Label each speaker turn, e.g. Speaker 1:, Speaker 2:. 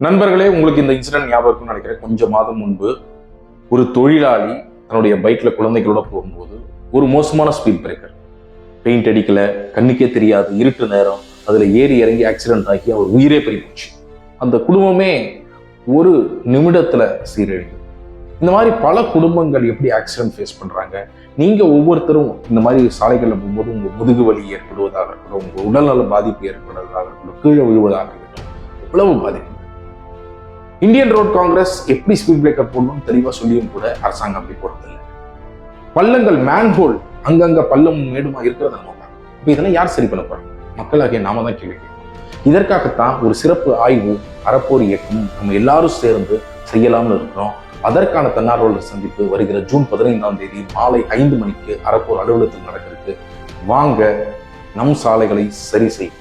Speaker 1: நண்பர்களே உங்களுக்கு இந்த இன்சிடென்ட் ஞாபகம் நினைக்கிறேன். கொஞ்சம் மாதம் முன்பு ஒரு தொழிலாளி தன்னுடைய பைக்ல குழந்தைகளோட போகும்போது ஒரு மோசமான ஸ்பீட் பிரேக்கர் பெயிண்ட் அடிக்கல கண்ணுக்கே தெரியாது இருட்டு நேரம் அதுல ஏறி இறங்கி ஆக்சிடென்ட் ஆகி அவர் உயிரே போச்சு. அந்த குடும்பமே ஒரு நிமிடத்துல சீரழிஞ்சு இந்த மாதிரி பல குடும்பங்கள் எப்படி ஆக்சிடென்ட் ஃபேஸ் பண்றாங்க? நீங்க ஒவ்வொருத்தரும் இந்த மாதிரி சாலைகளில் போகும்போது உங்க முதுகு வலி ஏற்படுவதாக இருக்கட்டும் உங்க உடல்நல பாதிப்பு ஏற்படுவதாக இருக்கட்டும் கீழே விழுவதாக இருக்கட்டும் எவ்வளவு பாதிப்பு? இந்தியன் ரோட் காங்கிரஸ் எப்படி ஸ்பீட் பிரேக்கர் போடணும்னு தெளிவாக சொல்லியும் கூட அரசாங்கம் அப்படி போடுறதில்லை. பள்ளங்கள் மேன்ஹோல் அங்கங்க பள்ளம் மேடுமா இருக்கிறத நம்ம பார்க்கணும். இப்போ இதெல்லாம் யார் சரி பண்ண போறாங்க? மக்களாகிய நாம தான் கேள்வி இதற்காகத்தான் ஒரு சிறப்பு ஆய்வு அறப்போர் இயக்கம் நம்ம எல்லாரும் சேர்ந்து செய்யலாம்னு இருக்கிறோம். அதற்கான தன்னார்வலர் சந்திப்பு வருகிற ஜூன் பதினைந்தாம் தேதி மாலை ஐந்து மணிக்கு அறப்போர் அலுவலகத்தில் நடக்கிறது வாங்க நம் சாலைகளை சரி செய்யும்